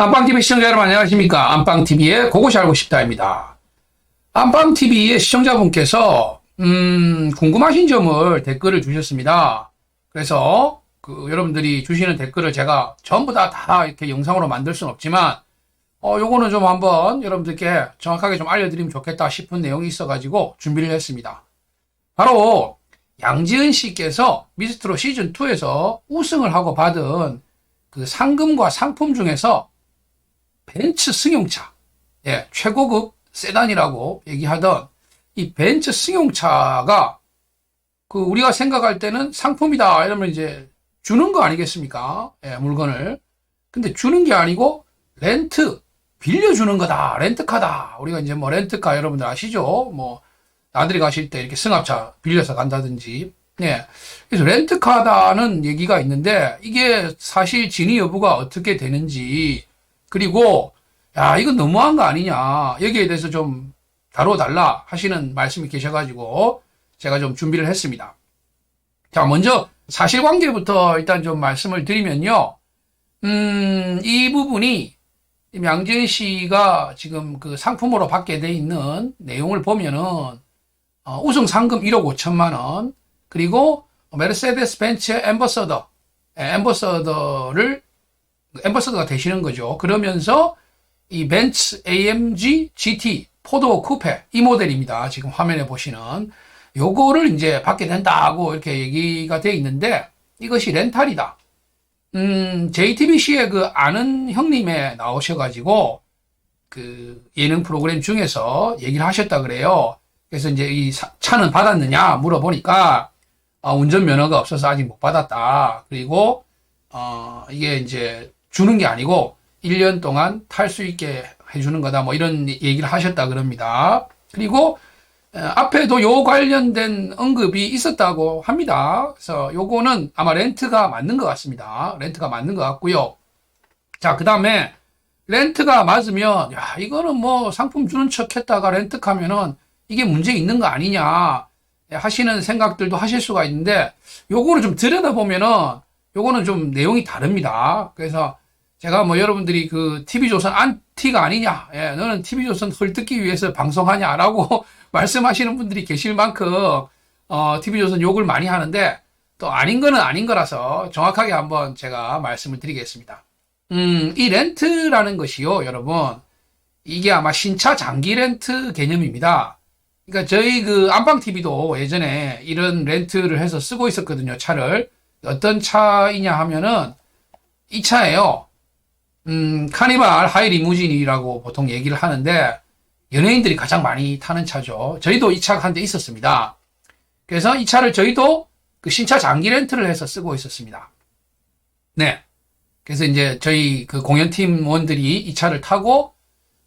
안방TV 시청자 여러분 안녕하십니까. 안방TV의 그것이 알고 싶다입니다. 안방TV의 시청자분께서, 음, 궁금하신 점을 댓글을 주셨습니다. 그래서, 그, 여러분들이 주시는 댓글을 제가 전부 다, 다 이렇게 영상으로 만들 수는 없지만, 어, 요거는 좀 한번 여러분들께 정확하게 좀 알려드리면 좋겠다 싶은 내용이 있어가지고 준비를 했습니다. 바로, 양지은 씨께서 미스트로 시즌2에서 우승을 하고 받은 그 상금과 상품 중에서 벤츠 승용차, 예, 최고급 세단이라고 얘기하던 이 벤츠 승용차가 그 우리가 생각할 때는 상품이다 이러면 이제 주는 거 아니겠습니까? 예, 물건을. 근데 주는 게 아니고 렌트, 빌려주는 거다. 렌트카다. 우리가 이제 뭐 렌트카 여러분들 아시죠? 뭐 나들이 가실 때 이렇게 승합차 빌려서 간다든지. 예. 그래서 렌트카다는 얘기가 있는데 이게 사실 진위 여부가 어떻게 되는지 그리고 야 이건 너무한 거 아니냐 여기에 대해서 좀 다뤄달라 하시는 말씀이 계셔가지고 제가 좀 준비를 했습니다. 자 먼저 사실관계부터 일단 좀 말씀을 드리면요. 음, 이 부분이 양지은 씨가 지금 그 상품으로 받게 돼 있는 내용을 보면은 어, 우승 상금 1억 5천만 원 그리고 메르세데스 벤츠 엠버서더 예, 엠버서더를 엠버서더가 되시는 거죠. 그러면서 이 벤츠 AMG GT 포도 쿠페 이 모델입니다. 지금 화면에 보시는 요거를 이제 받게 된다고 이렇게 얘기가 돼 있는데 이것이 렌탈이다. 음, JTBC의 그 아는 형님에 나오셔가지고 그 예능 프로그램 중에서 얘기를 하셨다 그래요. 그래서 이제 이 사- 차는 받았느냐 물어보니까 어, 운전 면허가 없어서 아직 못 받았다. 그리고 어, 이게 이제 주는 게 아니고 1년 동안 탈 수 있게 해주는 거다. 뭐 이런 얘기를 하셨다 그럽니다. 그리고 어, 앞에도 요 관련된 언급이 있었다고 합니다. 그래서 요거는 아마 렌트가 맞는 것 같습니다. 렌트가 맞는 것 같고요. 자, 그 다음에 렌트가 맞으면, 야, 이거는 뭐 상품 주는 척 했다가 렌트 하면은 이게 문제 있는 거 아니냐 하시는 생각들도 하실 수가 있는데, 요거를 좀 들여다보면은 요거는 좀 내용이 다릅니다. 그래서 제가 뭐 여러분들이 그 TV조선 안티가 아니냐, 예, 너는 TV조선 헐뜯기 위해서 방송하냐라고 말씀하시는 분들이 계실 만큼, 어, TV조선 욕을 많이 하는데, 또 아닌 거는 아닌 거라서 정확하게 한번 제가 말씀을 드리겠습니다. 음, 이 렌트라는 것이요, 여러분. 이게 아마 신차 장기 렌트 개념입니다. 그러니까 저희 그 안방TV도 예전에 이런 렌트를 해서 쓰고 있었거든요, 차를. 어떤 차이냐 하면은, 이 차예요. 음, 카니발 하이 리무진이라고 보통 얘기를 하는데, 연예인들이 가장 많이 타는 차죠. 저희도 이 차가 한 대 있었습니다. 그래서 이 차를 저희도 그 신차 장기 렌트를 해서 쓰고 있었습니다. 네. 그래서 이제 저희 그 공연팀원들이 이 차를 타고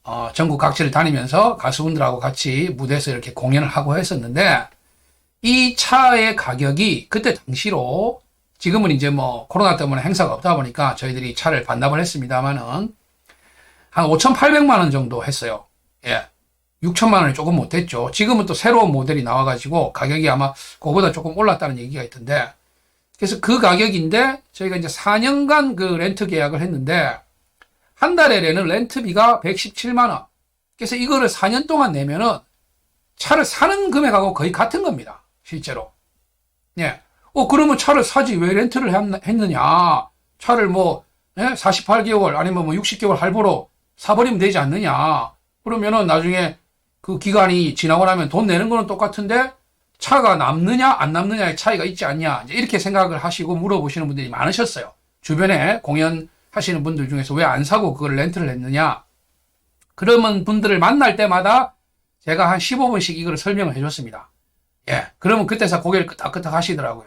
어, 전국 각지를 다니면서 가수분들하고 같이 무대에서 이렇게 공연을 하고 했었는데 이 차의 가격이 그때 당시로 지금은 이제 뭐 코로나 때문에 행사가 없다 보니까 저희들이 차를 반납을 했습니다만은 한 5,800만 원 정도 했어요. 예. 6천만 원이 조금 못했죠. 지금은 또 새로운 모델이 나와가지고 가격이 아마 그거보다 조금 올랐다는 얘기가 있던데 그래서 그 가격인데 저희가 이제 4년간 그 렌트 계약을 했는데 한 달에 내는 렌트비가 117만 원. 그래서 이거를 4년 동안 내면은 차를 사는 금액하고 거의 같은 겁니다. 실제로. 예. 어, 그러면 차를 사지 왜 렌트를 했- 했느냐. 차를 뭐, 예? 48개월 아니면 뭐 60개월 할부로 사버리면 되지 않느냐. 그러면은 나중에 그 기간이 지나고 나면 돈 내는 거는 똑같은데 차가 남느냐 안 남느냐의 차이가 있지 않냐 이렇게 생각을 하시고 물어보시는 분들이 많으셨어요. 주변에 공연 하시는 분들 중에서 왜 안 사고 그걸 렌트를 했느냐 그러면 분들을 만날 때마다 제가 한 15분씩 이걸 설명을 해줬습니다. 예, 그러면 그때서 고개를 끄덕끄덕 하시더라고요.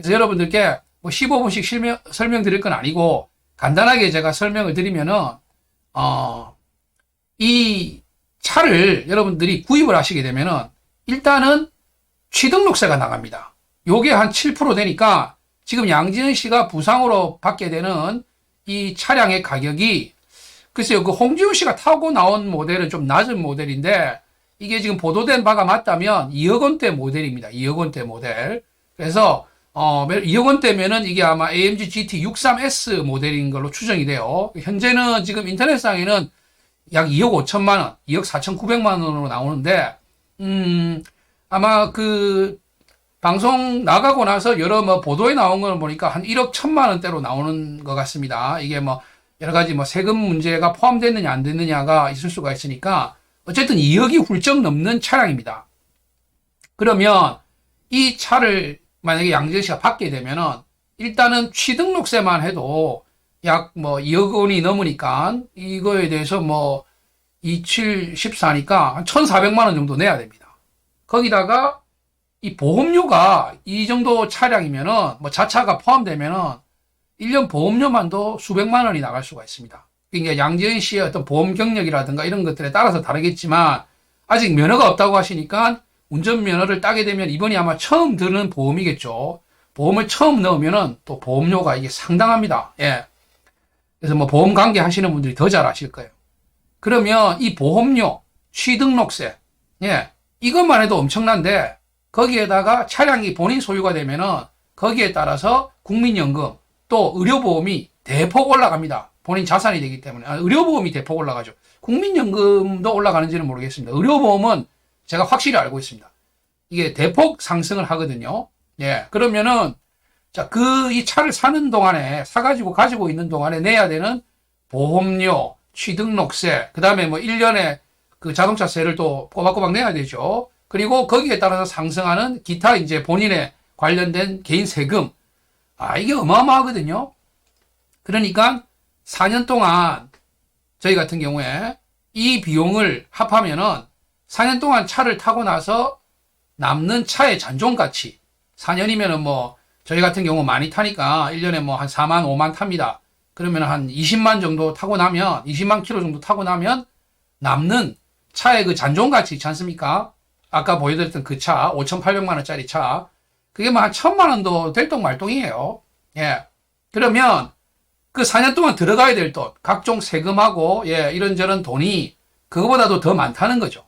그래서 여러분들께 뭐 15분씩 설명, 설명드릴 건 아니고 간단하게 제가 설명을 드리면은 어, 이 차를 여러분들이 구입을 하시게 되면은 일단은 취등록세가 나갑니다. 요게 한 7% 되니까 지금 양지은 씨가 부상으로 받게 되는 이 차량의 가격이 글쎄요, 그 홍지훈 씨가 타고 나온 모델은 좀 낮은 모델인데 이게 지금 보도된 바가 맞다면 2억 원대 모델입니다. 2억 원대 모델. 그래서 어, 2억 원대면은 이게 아마 AMG GT 63S 모델인 걸로 추정이 돼요. 현재는 지금 인터넷상에는 약 2억 5천만 원, 2억 4천 9백만 원으로 나오는데, 음, 아마 그, 방송 나가고 나서 여러 뭐 보도에 나온 걸 보니까 한 1억 1천만 원대로 나오는 것 같습니다. 이게 뭐 여러 가지 뭐 세금 문제가 포함됐느냐 안 됐느냐가 있을 수가 있으니까 어쨌든 2억이 훌쩍 넘는 차량입니다. 그러면 이 차를 만약에 양재현 씨가 받게 되면은 일단은 취등록세만 해도 약 뭐 2억 원이 넘으니까 이거에 대해서 뭐 27, 14니까 한 1,400만 원 정도 내야 됩니다. 거기다가 이 보험료가 이 정도 차량이면은 뭐 자차가 포함되면은 1년 보험료만도 수백만 원이 나갈 수가 있습니다. 그러니까 양지은 씨의 어떤 보험 경력이라든가 이런 것들에 따라서 다르겠지만 아직 면허가 없다고 하시니까 운전면허를 따게 되면 이번이 아마 처음 드는 보험이겠죠. 보험을 처음 넣으면은 또 보험료가 이게 상당합니다. 예. 그래서 뭐 보험 관계 하시는 분들이 더 잘 아실 거예요. 그러면 이 보험료, 취등록세, 예. 이것만 해도 엄청난데 거기에다가 차량이 본인 소유가 되면은 거기에 따라서 국민연금 또 의료보험이 대폭 올라갑니다. 본인 자산이 되기 때문에. 아, 의료보험이 대폭 올라가죠. 국민연금도 올라가는지는 모르겠습니다. 의료보험은 제가 확실히 알고 있습니다. 이게 대폭 상승을 하거든요. 예. 그러면은, 자, 그, 이 차를 사는 동안에, 사 가지고 가지고 있는 동안에 내야 되는 보험료, 취등록세, 그 다음에 뭐 1년에 그 자동차세를 또 꼬박꼬박 내야 되죠. 그리고 거기에 따라서 상승하는 기타 이제 본인의 관련된 개인 세금. 아, 이게 어마어마하거든요. 그러니까 4년 동안 저희 같은 경우에 이 비용을 합하면은 4년 동안 차를 타고 나서 남는 차의 잔존 가치 4년이면은 뭐 저희 같은 경우 많이 타니까 1년에 뭐 한 4만 5만 탑니다. 그러면 한 20만 정도 타고 나면 20만 킬로 정도 타고 나면 남는 차의 그 잔존 가치 있지 않습니까? 아까 보여드렸던 그 차 5,800만 원짜리 차 그게 뭐한 천만 원도 될동 말동이에요. 예. 그러면 그 4년 동안 들어가야 될 돈, 각종 세금하고 예, 이런저런 돈이 그거보다도 더 많다는 거죠.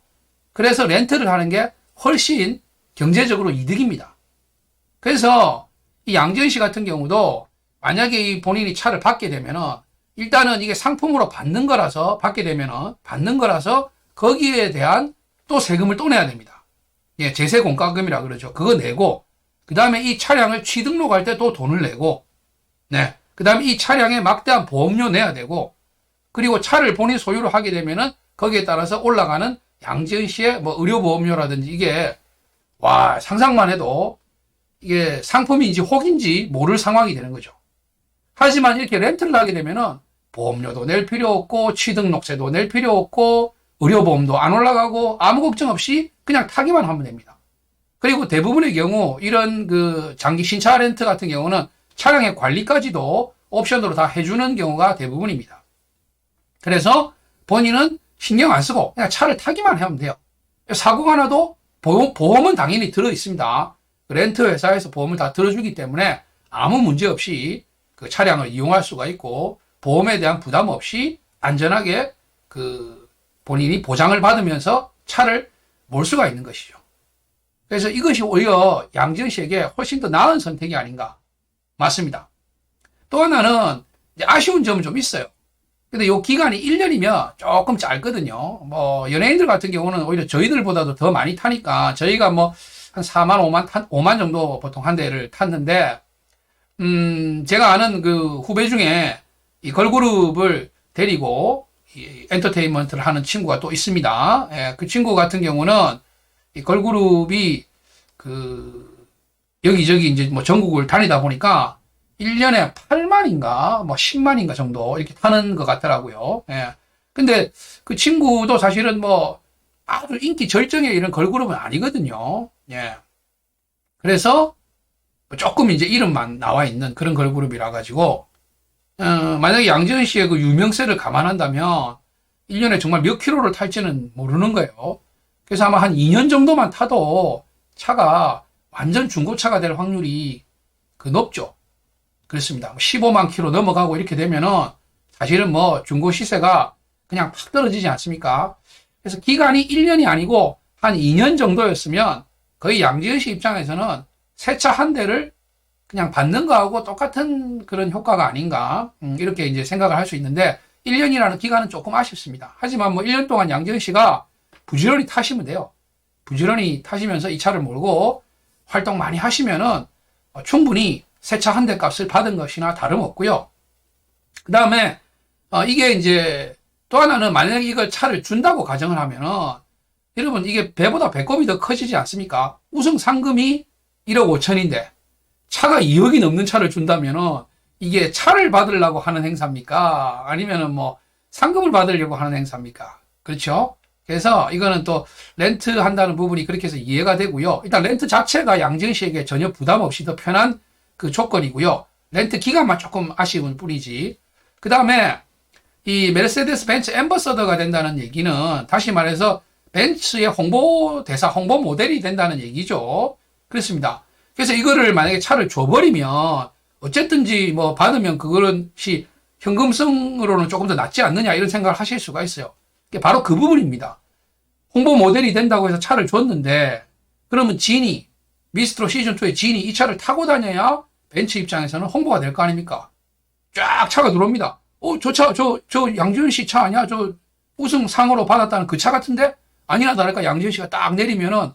그래서 렌트를 하는 게 훨씬 경제적으로 이득입니다. 그래서 이 양지은 씨 같은 경우도 만약에 이 본인이 차를 받게 되면은 일단은 이게 상품으로 받는 거라서 받게 되면은 받는 거라서 거기에 대한 또 세금을 또 내야 됩니다. 예, 제세 공과금이라 그러죠. 그거 내고 그 다음에 이 차량을 취등록할 때 또 돈을 내고 네. 그 다음에 이 차량에 막대한 보험료 내야 되고 그리고 차를 본인 소유로 하게 되면은 거기에 따라서 올라가는 양지은 씨의 뭐 의료보험료라든지 이게 와 상상만 해도 이게 상품인지 혹인지 모를 상황이 되는 거죠. 하지만 이렇게 렌트를 하게 되면은 보험료도 낼 필요 없고 취등록세도 낼 필요 없고 의료보험도 안 올라가고 아무 걱정 없이 그냥 타기만 하면 됩니다. 그리고 대부분의 경우 이런 그 장기 신차 렌트 같은 경우는 차량의 관리까지도 옵션으로 다 해주는 경우가 대부분입니다. 그래서 본인은 신경 안 쓰고 그냥 차를 타기만 하면 돼요. 사고가 나도 보험, 은 당연히 들어 있습니다. 렌트 회사에서 보험을 다 들어주기 때문에 아무 문제 없이 그 차량을 이용할 수가 있고 보험에 대한 부담 없이 안전하게 그 본인이 보장을 받으면서 차를 몰 수가 있는 것이죠. 그래서 이것이 오히려 양지은 씨에게 훨씬 더 나은 선택이 아닌가. 맞습니다. 또 하나는 아쉬운 점은 좀 있어요. 근데 요 기간이 1년이면 조금 짧거든요. 뭐, 연예인들 같은 경우는 오히려 저희들보다도 더 많이 타니까 저희가 뭐, 한 4만, 5만, 5만 정도 보통 한 대를 탔는데, 음, 제가 아는 그 후배 중에 이 걸그룹을 데리고 이 엔터테인먼트를 하는 친구가 또 있습니다. 예, 그 친구 같은 경우는 이 걸그룹이 그 여기저기 이제 뭐 전국을 다니다 보니까 1년에 8만인가 뭐 10만인가 정도 이렇게 타는 것 같더라고요. 예. 근데 그 친구도 사실은 뭐 아주 인기 절정의 이런 걸그룹은 아니거든요. 예. 그래서 조금 이제 이름만 나와 있는 그런 걸그룹이라 가지고 어, 만약에 양지은 씨의 그 유명세를 감안한다면 1년에 정말 몇 킬로를 탈지는 모르는 거예요. 그래서 아마 한 2년 정도만 타도 차가 완전 중고차가 될 확률이 그 높죠. 그렇습니다. 15만 킬로 넘어가고 이렇게 되면은 사실은 뭐 중고 시세가 그냥 팍 떨어지지 않습니까? 그래서 기간이 1년이 아니고 한 2년 정도였으면 거의 양지은 씨 입장에서는 새 차 한 대를 그냥 받는 거하고 똑같은 그런 효과가 아닌가 음, 이렇게 이제 생각을 할 수 있는데 1년이라는 기간은 조금 아쉽습니다. 하지만 뭐 1년 동안 양재현 씨가 부지런히 타시면 돼요. 부지런히 타시면서 이 차를 몰고 활동 많이 하시면은 어, 충분히 새차한 대 값을 받은 것이나 다름없고요. 그 다음에 어, 이게 이제 또 하나는 만약에 이걸 차를 준다고 가정을 하면은 여러분 이게 배보다 배꼽이 더 커지지 않습니까? 우승 상금이 1억 5천인데 차가 2억이 넘는 차를 준다면은 이게 차를 받으려고 하는 행사입니까? 아니면은 뭐 상금을 받으려고 하는 행사입니까? 그렇죠? 그래서 이거는 또 렌트 한다는 부분이 그렇게 해서 이해가 되고요. 일단 렌트 자체가 양지은 씨에게 전혀 부담 없이 더 편한 그 조건이고요. 렌트 기간만 조금 아쉬운 뿐이지. 그 다음에 이 메르세데스 벤츠 엠버서더가 된다는 얘기는 다시 말해서 벤츠의 홍보 대사, 홍보 모델이 된다는 얘기죠. 그렇습니다. 그래서 이거를 만약에 차를 줘버리면 어쨌든지 뭐 받으면 그것이 현금성으로는 조금 더 낫지 않느냐 이런 생각을 하실 수가 있어요. 바로 그 부분입니다. 홍보 모델이 된다고 해서 차를 줬는데 그러면 진이 미스트로 시즌2의 진이 이 차를 타고 다녀야 벤츠 입장에서는 홍보가 될 거 아닙니까? 쫙 차가 들어옵니다. 어, 저 차, 저, 저 양지은 씨 차 아니야? 저 우승 상으로 받았다는 그 차 같은데? 아니나 다를까 양지은 씨가 딱 내리면은,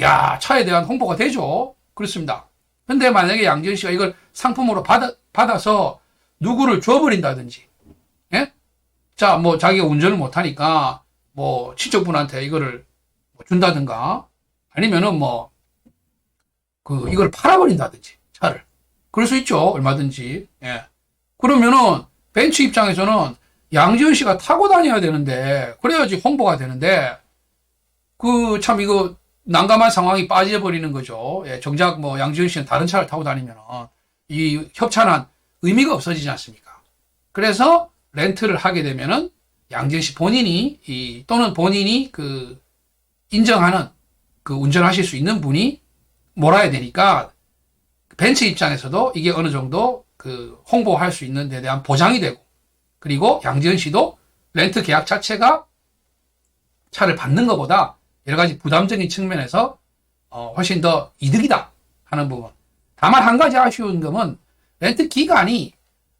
야, 차에 대한 홍보가 되죠? 그렇습니다. 근데 만약에 양지은 씨가 이걸 상품으로 받아, 받아서 누구를 줘버린다든지, 예? 자, 뭐 자기가 운전을 못하니까, 뭐 친척분한테 이거를 뭐 준다든가, 아니면은 뭐, 그, 이걸 팔아버린다든지, 차를. 그럴 수 있죠. 얼마든지. 예. 그러면은, 벤츠 입장에서는 양지은 씨가 타고 다녀야 되는데, 그래야지 홍보가 되는데, 그, 참, 이거, 난감한 상황이 빠져버리는 거죠. 예, 정작 뭐, 양지은 씨는 다른 차를 타고 다니면, 이 협찬한 의미가 없어지지 않습니까? 그래서, 렌트를 하게 되면은, 양지은 씨 본인이, 이, 또는 본인이 그, 인정하는, 그, 운전하실 수 있는 분이 몰아야 되니까, 벤츠 입장에서도 이게 어느 정도 그 홍보할 수 있는 데 대한 보장이 되고 그리고 양지은 씨도 렌트 계약 자체가 차를 받는 것보다 여러 가지 부담적인 측면에서 어, 훨씬 더 이득이다 하는 부분. 다만 한 가지 아쉬운 점은 렌트 기간이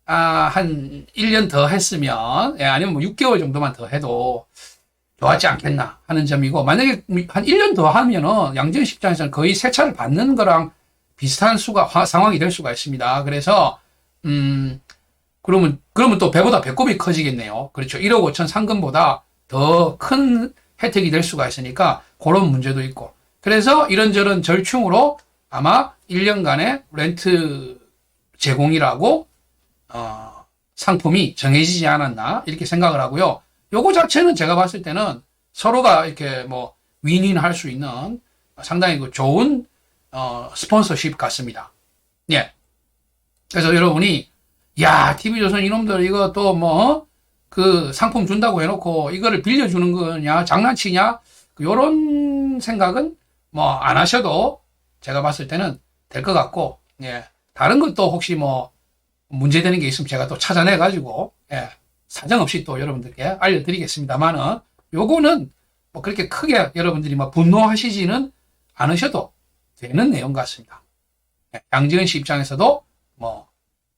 아, 한 1년 더 했으면 예, 아니면 뭐 6개월 정도만 더 해도 좋았지 않겠나 하는 점이고 만약에 한 1년 더 하면은 양지은 씨 입장에서는 거의 새 차를 받는 거랑 비슷한 수가 화- 상황이 될 수가 있습니다. 그래서 음 그러면 그러면 또 배보다 배꼽이 커지겠네요. 그렇죠. 1억 5천 상금보다 더 큰 혜택이 될 수가 있으니까 그런 문제도 있고. 그래서 이런저런 절충으로 아마 1년간의 렌트 제공이라고 어, 상품이 정해지지 않았나 이렇게 생각을 하고요. 요거 자체는 제가 봤을 때는 서로가 이렇게 뭐 윈윈 할 수 있는 상당히 그 좋은 어, 스폰서십 같습니다. 예. 그래서 여러분이, 야, TV조선 이놈들 이거 또 뭐, 그 상품 준다고 해놓고 이거를 빌려주는 거냐, 장난치냐, 요런 생각은 뭐 안 하셔도 제가 봤을 때는 될 것 같고, 예. 다른 것도 혹시 뭐 문제되는 게 있으면 제가 또 찾아내 가지고, 예. 사정없이 또 여러분들께 알려드리겠습니다만은, 요거는 뭐 그렇게 크게 여러분들이 뭐 분노하시지는 않으셔도 되는 내용 같습니다. 예, 양지은 씨 입장에서도 뭐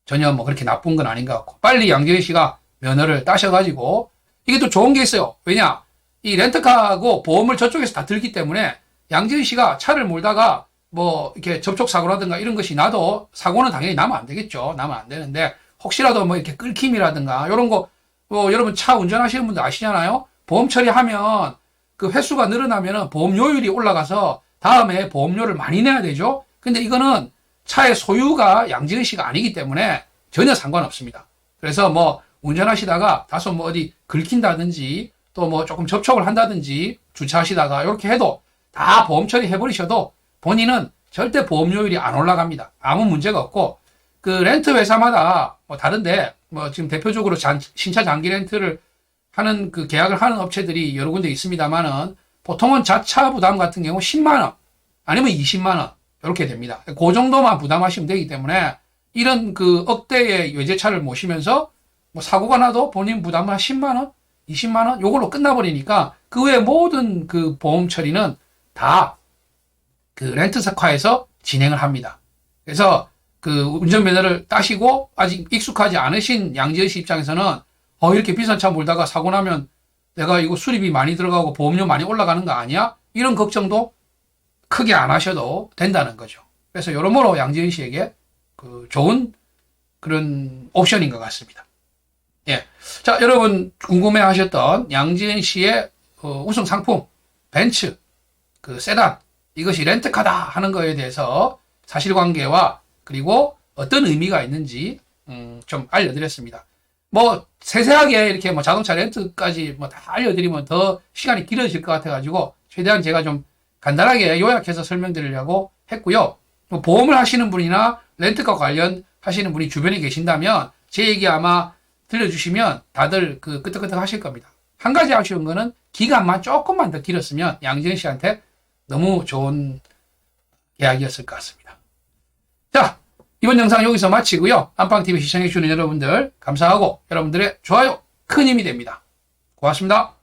전혀 뭐 그렇게 나쁜 건 아닌 것 같고 빨리 양지은 씨가 면허를 따셔가지고 이게 또 좋은 게 있어요. 왜냐 이 렌트카하고 보험을 저쪽에서 다 들기 때문에 양지은 씨가 차를 몰다가 뭐 이렇게 접촉 사고라든가 이런 것이 나도 사고는 당연히 나면 안 되겠죠. 나면 안 되는데 혹시라도 뭐 이렇게 끌킴이라든가 이런 거 뭐 여러분 차 운전하시는 분들 아시잖아요. 보험 처리하면 그 횟수가 늘어나면은 보험료율이 올라가서 다음에 보험료를 많이 내야 되죠. 근데 이거는 차의 소유가 양지은 씨가 아니기 때문에 전혀 상관없습니다. 그래서 뭐 운전하시다가 다소 뭐 어디 긁힌다든지 또 뭐 조금 접촉을 한다든지 주차하시다가 이렇게 해도 다 보험 처리 해 버리셔도 본인은 절대 보험료율이 안 올라갑니다. 아무 문제가 없고 그 렌트 회사마다 뭐 다른데 뭐 지금 대표적으로 잔- 신차 장기 렌트를 하는 그 계약을 하는 업체들이 여러 군데 있습니다만은 보통은 자차 부담 같은 경우 10만 원 아니면 20만 원 이렇게 됩니다. 그 정도만 부담하시면 되기 때문에 이런 그 억대의 외제차를 모시면서 뭐 사고가 나도 본인 부담은 한 10만 원, 20만 원 요걸로 끝나버리니까 그 외 모든 그 보험 처리는 다 그 렌트사카에서 진행을 합니다. 그래서 그 운전면허를 따시고 아직 익숙하지 않으신 양지은 씨 입장에서는 어 이렇게 비싼 차 몰다가 사고 나면 내가 이거 수리비 많이 들어가고 보험료 많이 올라가는 거 아니야? 이런 걱정도 크게 안 하셔도 된다는 거죠. 그래서 여러모로 양지은 씨에게 그 좋은 그런 옵션인 것 같습니다. 예. 자, 여러분 궁금해 하셨던 양지은 씨의 어, 우승 상품, 벤츠, 그 세단, 이것이 렌트카다 하는 거에 대해서 사실관계와 그리고 어떤 의미가 있는지 음, 좀 알려드렸습니다. 뭐 세세하게 이렇게 뭐 자동차 렌트까지 뭐 다 알려드리면 더 시간이 길어질 것 같아가지고 최대한 제가 좀 간단하게 요약해서 설명드리려고 했고요. 뭐 보험을 하시는 분이나 렌트카 관련 하시는 분이 주변에 계신다면 제 얘기 아마 들려주시면 다들 그 끄떡끄떡 하실 겁니다. 한 가지 아쉬운 거는 기간만 조금만 더 길었으면 양지은 씨한테 너무 좋은 계약이었을 것 같습니다. 자, 이번 영상 여기서 마치고요. 안방TV 시청해주시는 여러분들 감사하고 여러분들의 좋아요 큰 힘이 됩니다. 고맙습니다.